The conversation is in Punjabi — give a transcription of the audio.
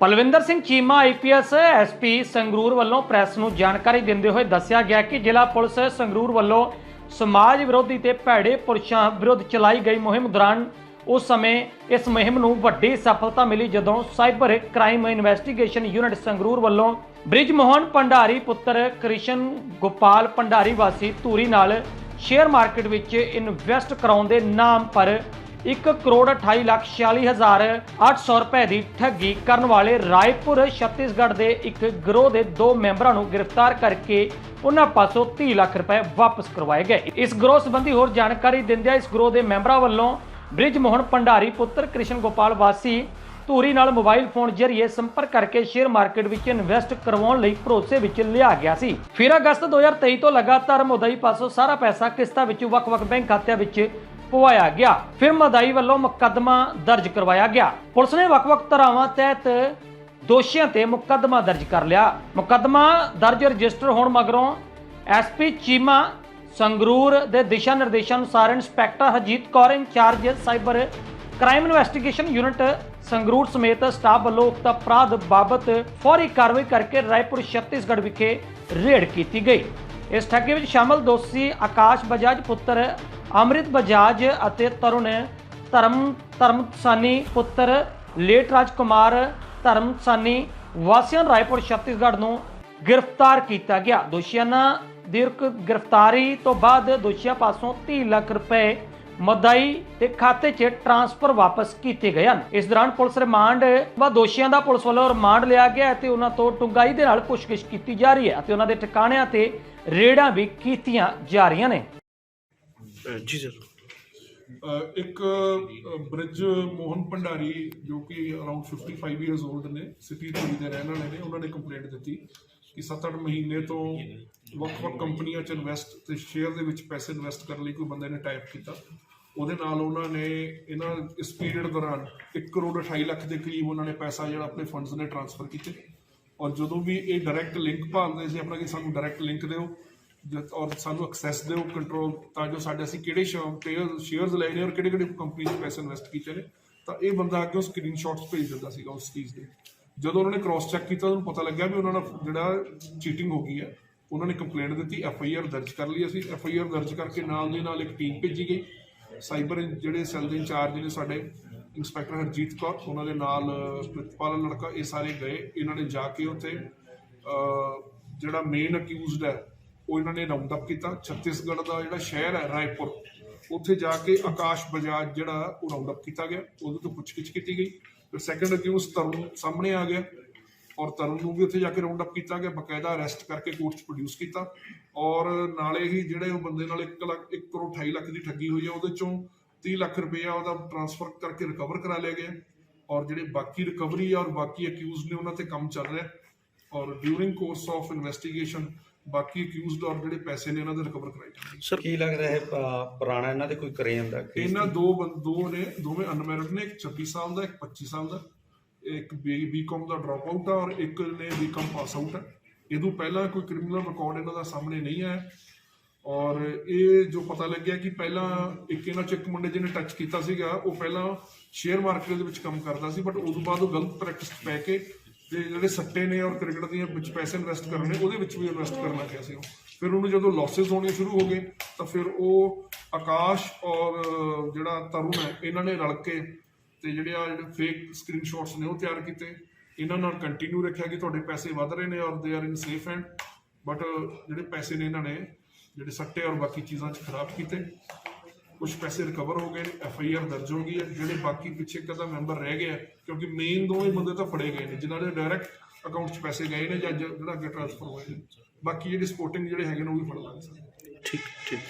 ਪਲਵਿੰਦਰ ਸਿੰਘ ਚੀਮਾ ਆਈਪੀਐਸ ਐਸਪੀ ਸੰਗਰੂਰ ਵੱਲੋਂ ਪ੍ਰੈਸ ਨੂੰ ਜਾਣਕਾਰੀ ਦਿੰਦੇ ਹੋਏ ਦੱਸਿਆ ਗਿਆ ਕਿ ਜ਼ਿਲ੍ਹਾ ਪੁਲਿਸ ਸੰਗਰੂਰ ਵੱਲੋਂ ਸਮਾਜ ਵਿਰੋਧੀ ਤੇ ਭੈੜੇ ਪੁਰਸ਼ਾਂ ਵਿਰੁੱਧ ਚਲਾਈ ਗਈ ਮੁਹਿੰਮ ਦੌਰਾਨ ਉਸ ਸਮੇਂ ਇਸ ਮੁਹਿੰਮ ਨੂੰ ਵੱਡੀ ਸਫਲਤਾ ਮਿਲੀ ਜਦੋਂ cyber crime investigation unit Sangrur ਵੱਲੋਂ ਬ੍ਰਿਜ ਮੋਹਨ ਭੰਡਾਰੀ ਪੁੱਤਰ ਕ੍ਰਿਸ਼ਨ ਗੋਪਾਲ ਭੰਡਾਰੀ ਵਾਸੀ ਧੂਰੀ ਨਾਲ ਸ਼ੇਅਰ ਮਾਰਕੀਟ ਵਿੱਚ ਇਨਵੈਸਟ ਕਰਾਉਣ ਦੇ ਨਾਮ ਪਰ 1 ਕਰੋੜ 28 ਲੱਖ 46 ਹਜ਼ਾਰ 800 ਰੁਪਏ ਦੀ ਠੱਗੀ ਕਰਨ ਵਾਲੇ ਰਾਏਪੁਰ, ਛੱਤੀਸਗੜ੍ਹ ਦੇ ਇੱਕ ਗਰੋਹ ਦੇ ਦੋ ਮੈਂਬਰਾਂ ਨੂੰ ਗ੍ਰਿਫਤਾਰ ਕਰਕੇ ਉਹਨਾਂ ਪਾਸੋਂ 30 ਲੱਖ ਰੁਪਏ ਵਾਪਸ ਕਰਵਾਏ ਗਏ। ਇਸ ਗਰੋਹ ਸੰਬੰਧੀ ਹੋਰ ਜਾਣਕਾਰੀ ਦਿੰਦਿਆਂ ਇਸ ਗਰੋਹ ਦੇ ਮੈਂਬਰਾਂ ਵੱਲੋਂ ਬ੍ਰਿਜ ਮੋਹਨ ਭੰਡਾਰੀ, ਪੁੱਤਰ ਕ੍ਰਿਸ਼ਨ ਗੋਪਾਲ ਵਾਸੀ, ਧੂਰੀ ਨਾਲ ਮੋਬਾਈਲ ਫੋਨ ਜ਼ਰੀਏ ਸੰਪਰਕ ਕਰਕੇ ਸ਼ੇਅਰ ਮਾਰਕੀਟ ਵਿੱਚ ਇਨਵੈਸਟ ਕਰਵਾਉਣ ਲਈ ਭਰੋਸੇ ਵਿੱਚ ਲਿਆ ਗਿਆ ਸੀ। ਫਿਰ ਅਗਸਤ 2023 ਤੋਂ ਲਗਾਤਾਰ ਮੋਦਈ ਪਾਸੋਂ ਸਾਰਾ ਪੈਸਾ ਕਿਸ਼ਤਾਂ ਵਿੱਚ ਵੱਖ-ਵੱਖ ਬੈਂਕ ਖਾਤਿਆਂ ਵਿੱਚ ਪਵਾਇਆ ਗਿਆ। ਫਿਰ ਮਦਾਈ ਵੱਲੋਂ ਮੁਕੱਦਮਾ ਦਰਜ ਕਰਵਾਇਆ ਗਿਆ। ਪੁਲਿਸ ਨੇ ਵੱਖ-ਵੱਖ ਧਾਰਾਵਾਂ ਤਹਿਤ ਦੋਸ਼ੀਆਂ ਤੇ ਮੁਕੱਦਮਾ ਦਰਜ ਕਰ ਲਿਆ। ਮੁਕੱਦਮਾ ਦਰਜ ਰਜਿਸਟਰ ਹੋਣ ਮਗਰੋਂ ਐਸਪੀ ਚੀਮਾ ਸੰਗਰੂਰ ਦੇ ਦਿਸ਼ਾ ਨਿਰਦੇਸ਼ਾਂ ਅਨੁਸਾਰ inspector Harjeet Kaur in charge cyber crime investigation unit Sangrur ਸਮੇਤ ਸਟਾਫ ਵੱਲੋਂ ਉਕਤ ਅਪਰਾਧ ਬਾਬਤ ਫੌਰੀ ਕਾਰਵਾਈ ਕਰਕੇ ਰਾਏਪੁਰ ਛੱਤੀਸਗੜ੍ਹ ਵਿਖੇ ਰੇਡ ਕੀਤੀ ਗਈ। ਇਸ ਠੱਗੀ ਵਿੱਚ ਸ਼ਾਮਲ ਦੋਸ਼ੀ ਆਕਾਸ਼ ਬਜਾਜ, ਪੁੱਤਰ ਅੰਮ੍ਰਿਤ ਬਜਾਜ ਅਤੇ ਤਰੁਣ ਧਰਮ ਧਰਮਸਾਨੀ ਪੁੱਤਰ ਲੇਟ ਰਾਜ ਕੁਮਾਰ ਧਰਮਸਾਨੀ ਵਾਸੀਆਂ ਰਾਏਪੁਰ, ਛੱਤੀਸਗੜ੍ਹ ਨੂੰ ਗ੍ਰਿਫਤਾਰ ਕੀਤਾ ਗਿਆ। ਦੋਸ਼ੀਆਂ ਦੀ ਰਕ- ਗ੍ਰਿਫਤਾਰੀ ਤੋਂ ਬਾਅਦ ਦੋਸ਼ੀਆਂ ਪਾਸੋਂ 30 ਲੱਖ ਰੁਪਏ ਮਦਾਈ ਦੇ ਖਾਤੇ 'ਚ ਟਰਾਂਸਫਰ ਵਾਪਸ ਕੀਤੇ ਗਏ ਹਨ। ਇਸ ਦੌਰਾਨ ਪੁਲਿਸ ਰਿਮਾਂਡ ਬਾਅਦ ਦੋਸ਼ੀਆਂ ਦਾ ਪੁਲਿਸ ਵੱਲੋਂ ਰਿਮਾਂਡ ਲਿਆ ਗਿਆ ਹੈ ਤੇ ਉਹਨਾਂ ਤੋਂ ਟੁੰਗਾਈ ਦੇ ਨਾਲ ਪੁੱਛਗਿੱਛ ਕੀਤੀ ਜਾ ਰਹੀ ਹੈ ਅਤੇ ਉਹਨਾਂ ਦੇ ਟਿਕਾਣਿਆਂ ਤੇ ਰੇਡਾਂ ਵੀ ਕੀਤੀਆਂ ਜਾ ਰਹੀਆਂ ਨੇ। ਅਹ ਜੀ ਸਰ ਅ, ਇੱਕ ਬ੍ਰਿਜ ਮੋਹਨ ਭੰਡਾਰੀ ਜੋ ਕਿ ਅਰਾਊਂਡ 55 ਇਅਰਸ 올ਡ ਨੇ ਸਿਟੀ ਧੂਰੀ ਦੇ ਰਹਿਣ ਵਾਲੇ ਨੇ ਉਹਨਾਂ ਨੇ ਕੰਪਲੇਂਟ ਦਿੱਤੀ ਕਿ 7-8 ਮਹੀਨੇ ਤੋਂ ਵੱਖ-ਵੱਖ ਕੰਪਨੀਆਂ 'ਚ ਇਨਵੈਸਟ ਤੇ ਸ਼ੇਅਰ ਦੇ ਵਿੱਚ ਪੈਸੇ ਇਨਵੈਸਟ ਕਰਨ ਲਈ ਕੋਈ ਬੰਦੇ ਨੇ ਟਾਈਪ ਕੀਤਾ। ਉਹਦੇ ਨਾਲ ਉਹਨਾਂ ਨੇ ਇਹਨਾਂ ਇਸ ਪੀਰੀਅਡ ਦੌਰਾਨ 1 ਕਰੋੜ 28 ਲੱਖ ਦੇ ਕਰੀਬ ਉਹਨਾਂ ਨੇ ਪੈਸਾ ਜਿਹੜਾ ਆਪਣੇ ਫੰਡਸ ਨੇ ਟ੍ਰਾਂਸਫਰ ਕੀਤੇ ਔਰ ਜਦੋਂ ਵੀ ਇਹ ਡਾਇਰੈਕਟ ਲਿੰਕ ਭਾਲਦੇ ਸੀ, ਆਪਣਾ ਕਿ ਸਾਨੂੰ ਡਾਇਰੈਕਟ ਲਿੰਕ ਦਿਓ ਜਦ- ਔਰ ਸਾਨੂੰ ਐਕਸੈਸ ਦਿਓ ਕੰਟਰੋਲ ਤਾਂ ਜੋ ਸਾਡੇ ਅਸੀਂ ਕਿਹੜੇ ਸ਼ੇਅਰਸ ਲੈ ਨੇ ਔਰ ਕਿਹੜੇ ਕਿਹੜੇ ਕੰਪਨੀ 'ਚ ਪੈਸੇ ਇਨਵੈਸਟ ਕੀਤੇ ਨੇ, ਤਾਂ ਇਹ ਬੰਦਾ ਅੱਗੇ ਉਹ ਸਕਰੀਨਸ਼ਾਟਸ ਭੇਜ ਦਿੰਦਾ ਸੀਗਾ ਉਸ ਚੀਜ਼ ਦੇ। ਜਦੋਂ ਉਹਨਾਂ ਨੇ ਕ੍ਰਾਸ ਚੈੱਕ ਕੀਤਾ, ਉਹਨੂੰ ਪਤਾ ਲੱਗਿਆ ਵੀ ਉਹਨਾਂ ਨਾਲ ਜਿਹੜਾ ਚੀਟਿੰਗ ਹੋ ਗਈ ਹੈ। ਉਹਨਾਂ ਨੇ ਕੰਪਲੇਂਟ ਦਿੱਤੀ ਐਫ ਆਈ ਆਰ ਦਰਜ ਕਰ ਲਈ ਅਸੀਂ। ਐਫ ਆਈ ਆਰ ਦਰਜ ਕਰਕੇ ਨਾਲ ਦੇ ਨਾਲ ਇੱਕ ਟੀਮ ਭੇਜੀ ਗਈ। ਸਾਈਬਰ ਜਿਹੜੇ ਸੈੱਲ ਦੇ ਇੰਚਾਰਜ ਨੇ ਸਾਡੇ ਇੰਸਪੈਕਟਰ ਹਰਜੀਤ ਕੌਰ, ਉਹਨਾਂ ਦੇ ਨਾਲ ਪ੍ਰਿਤਪਾਲ ਲੜਕਾ, ਇਹ ਸਾਰੇ ਗਏ। ਇਹਨਾਂ ਨੇ ਜਾ ਕੇ ਉੱਥੇ ਜਿਹੜਾ ਮੇਨ ਅਕਿਊਜ਼ਡ ਹੈ, ਉਹ ਇਹਨਾਂ ਨੇ ਰਾਉਂਡ ਅਪ ਕੀਤਾ। ਛੱਤੀਸਗੜ੍ਹ ਦਾ ਜਿਹੜਾ ਸ਼ਹਿਰ ਹੈ, ਰਾਏਪੁਰ, ਉੱਥੇ ਜਾ ਕੇ ਆਕਾਸ਼ ਬਜਾਜ ਜਿਹੜਾ ਉਹ ਰਾਉਂਡ ਅਪ ਕੀਤਾ ਗਿਆ। ਉਹਦੇ ਤੋਂ ਪੁੱਛਗਿੱਛ ਕੀਤੀ ਗਈ। ਫਿਰ ਸੈਕੰਡ ਅਕਿਊਜ਼ ਤਰੁਣ ਸਾਹਮਣੇ ਆ ਗਿਆ। ਔਰ ਤਰੁਣ ਨੂੰ ਵੀ ਉੱਥੇ ਜਾ ਕੇ ਰਾਉਂਡ ਅਪ ਕੀਤਾ ਗਿਆ ਬਕਾਇਦਾ ਅਰੈਸਟ ਕਰਕੇ ਕੋਰਟ 'ਚ ਪ੍ਰੋਡਿਊਸ ਕੀਤਾ ਔਰ ਨਾਲੇ ਹੀ ਜਿਹੜੇ ਉਹ ਬੰਦੇ ਨਾਲ 1 ਲੱਖ 1 ਕਰੋੜ 28 ਲੱਖ ਦੀ ਠੱਗੀ ਹੋਈ ਹੈ ਉਹਦੇ ਚੋਂ 30 ਲੱਖ ਰੁਪਇਆ ਉਹਦਾ ਟ੍ਰਾਂਸਫਰ ਕਰਕੇ ਰਿਕਵਰ ਕਰਾ ਲਿਆ ਗਿਆ। ਔਰ ਜਿਹੜੇ ਬਾਕੀ ਰਿਕਵਰੀ ਔਰ ਬਾਕੀ ਅਕਿਊਜ਼ ਨੇ ਉਹਨਾਂ ਤੇ ਕੰਮ ਚੱਲ ਰਿਹਾ। ਔਰ ਡਿਊਰਿੰਗ ਕੋਰਸ ਆਫ ਇਨਵੈਸਟੀਗੇਸ਼ਨ ਬਾਕੀ ਅਕਿਊਜ਼ਡ ਔਰ ਜਿਹੜੇ ਪੈਸੇ ਨੇ ਇਹਨਾਂ ਦੇ ਰਿਕਵਰ ਕਰਾਏ ਸਰ ਕੀ ਲੱਗ ਰਿਹਾ ਹੈ ਪੁਰਾਣਾ ਇਹਨਾਂ ਦੇ ਕੋਈ ਕ੍ਰੇਮ ਦਾ? ਇਹਨਾਂ ਦੋ ਦੋ ਨੇ ਦੋਵੇਂ ਅਨਮੈਰਿਡ ਨੇ ਇੱਕ 26 ਸਾਲ ਦਾ ਇੱਕ 25 ਸਾਲ ਦਾ। ਇੱਕ ਬੀਕਾਮ ਦਾ ਡ੍ਰੌਪ ਆਊਟ ਆ ਔਰ ਇੱਕ ਨੇ ਬੀਕਾਮ ਪਾਸ ਆਊਟ ਹੈ ਇਹਦੋਂ ਪਹਿਲਾਂ ਕੋਈ ਕ੍ਰਿਮੀਨਲ ਰਿਕਾਰਡ ਇਹਨਾਂ ਦਾ ਸਾਹਮਣੇ ਨਹੀਂ ਆਇਆ। ਔਰ ਇਹ ਜੋ ਪਤਾ ਲੱਗਿਆ ਕਿ ਪਹਿਲਾਂ ਇੱਕ ਇਹਨਾਂ ਚ ਇੱਕ ਮੁੰਡੇ ਜਿਹਨੇ ਟੱਚ ਕੀਤਾ ਸੀਗਾ, ਉਹ ਪਹਿਲਾਂ ਸ਼ੇਅਰ ਮਾਰਕੀਟ ਦੇ ਵਿੱਚ ਕੰਮ ਕਰਦਾ ਸੀ ਬਟ ਉਸ ਤੋਂ ਬਾਅਦ ਉਹ ਗਲਤ ਪ੍ਰੈਕਟਿਸ ਪੈ ਕੇ ਤੇ ਜਿਹੜੇ ਸੱਟੇ ਨੇ ਔਰ ਕ੍ਰਿਕਟ ਦੀਆਂ ਵਿੱਚ ਪੈਸੇ ਇਨਵੈਸਟ ਕਰਨੇ ਉਹਦੇ ਵਿੱਚ ਵੀ ਇਨਵੈਸਟ ਕਰਨਾ ਪਿਆ ਸੀ ਉਹ। ਫਿਰ ਉਹਨੂੰ ਜਦੋਂ ਲਾਸਸ ਹੋਣੇ ਸ਼ੁਰੂ ਹੋ ਗਏ, ਤਾਂ ਫਿਰ ਉਹ ਆਕਾਸ਼ ਔਰ ਜਿਹੜਾ ਤਰੁਣ ਹੈ, ਇਹਨਾਂ ਨੇ ਰਲ ਕੇ ਤੇ ਜਿਹੜੇ ਆ ਜਿਹੜੇ ਫੇਕ ਸਕਰੀਨਸ਼ਾਟਸ ਨੇ ਉਹ ਤਿਆਰ ਕੀਤੇ। ਇਹਨਾਂ ਨਾਲ ਕੰਟੀਨਿਊ ਰੱਖਿਆ ਕਿ ਤੁਹਾਡੇ ਪੈਸੇ ਵਧ ਰਹੇ ਨੇ ਔਰ they are in safe hand but ਜਿਹੜੇ ਪੈਸੇ ਨੇ ਇਹਨਾਂ ਨੇ, ਜਿਹੜੇ ਸੱਟੇ ਔਰ ਬਾਕੀ ਚੀਜ਼ਾਂ 'ਚ ਖਰਾਬ ਕੀਤੇ। ਕੁਝ ਪੈਸੇ ਰਿਕਵਰ ਹੋ ਗਏ ਨੇ ਐਫ ਆਈ ਆਰ ਦਰਜ ਹੋ ਗਈ ਹੈ। ਜਿਹੜੇ ਬਾਕੀ ਪਿੱਛੇ ਇੱਕ ਅੱਧਾ ਮੈਂਬਰ ਰਹਿ ਗਿਆ, ਕਿਉਂਕਿ ਮੇਨ ਦੋਵੇਂ ਬੰਦੇ ਤਾਂ ਫੜੇ ਗਏ ਨੇ, ਜਿਨ੍ਹਾਂ ਦੇ ਡਾਇਰੈਕਟ ਅਕਾਊਂਟ 'ਚ ਪੈਸੇ ਗਏ ਨੇ ਜਾਂ ਜਿਹੜਾ ਅੱਗੇ ਟ੍ਰਾਂਸਫਰ ਹੋਏ ਨੇ। ਬਾਕੀ ਜਿਹੜੇ ਸਪੋਰਟਿੰਗ ਜਿਹੜੇ ਹੈਗੇ ਨੇ ਉਹ ਵੀ ਫੜ ਲਾਂਗੇ। ਸਰ ਠੀਕ ਠੀਕ।